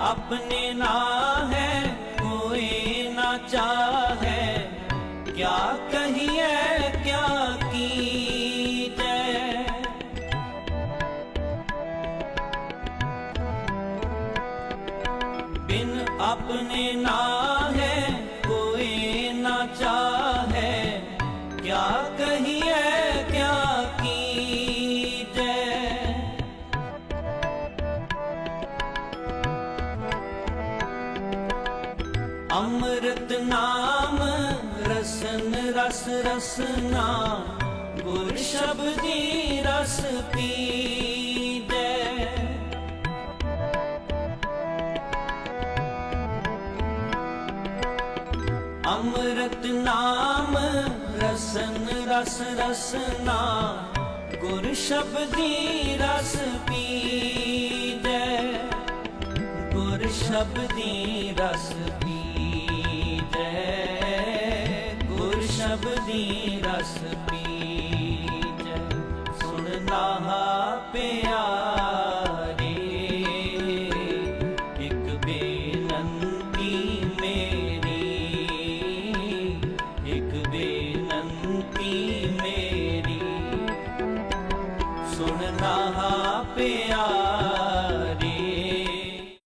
अपने ना है कोई ना चाहे क्या कहिए क्या कीजे बिन अपने ना है कोई ना चाहे क्या कहिए ਅੰਮ੍ਰਿਤ ਨਾਮ, ਰਸਨ, ਰਸ ਰਸਨਾ ਗੁਰ ਸ਼ਬਦੀ ਰਸ ਪੀਜੈ ਅੰਮ੍ਰਿਤ ਨਾਮ, ਰਸਨ, ਰਸ ਰਸਨਾ ਗੁਰ ਸ਼ਬਦੀ ਰਸ ਪੀਜੈ ਗੁਰ ਸ਼ਬਦੀ ਰਸ ਸ਼ਬਦੀ ਰਸ ਪੀਜ ਸੁਣਦਾ ਹਾਂ ਪਿਆ ਇੱਕ ਬੇਨੰਤੀ ਬੇਨੰਤੀ ਮੇਰੀ ਸੁਣਦਾ ਹਾ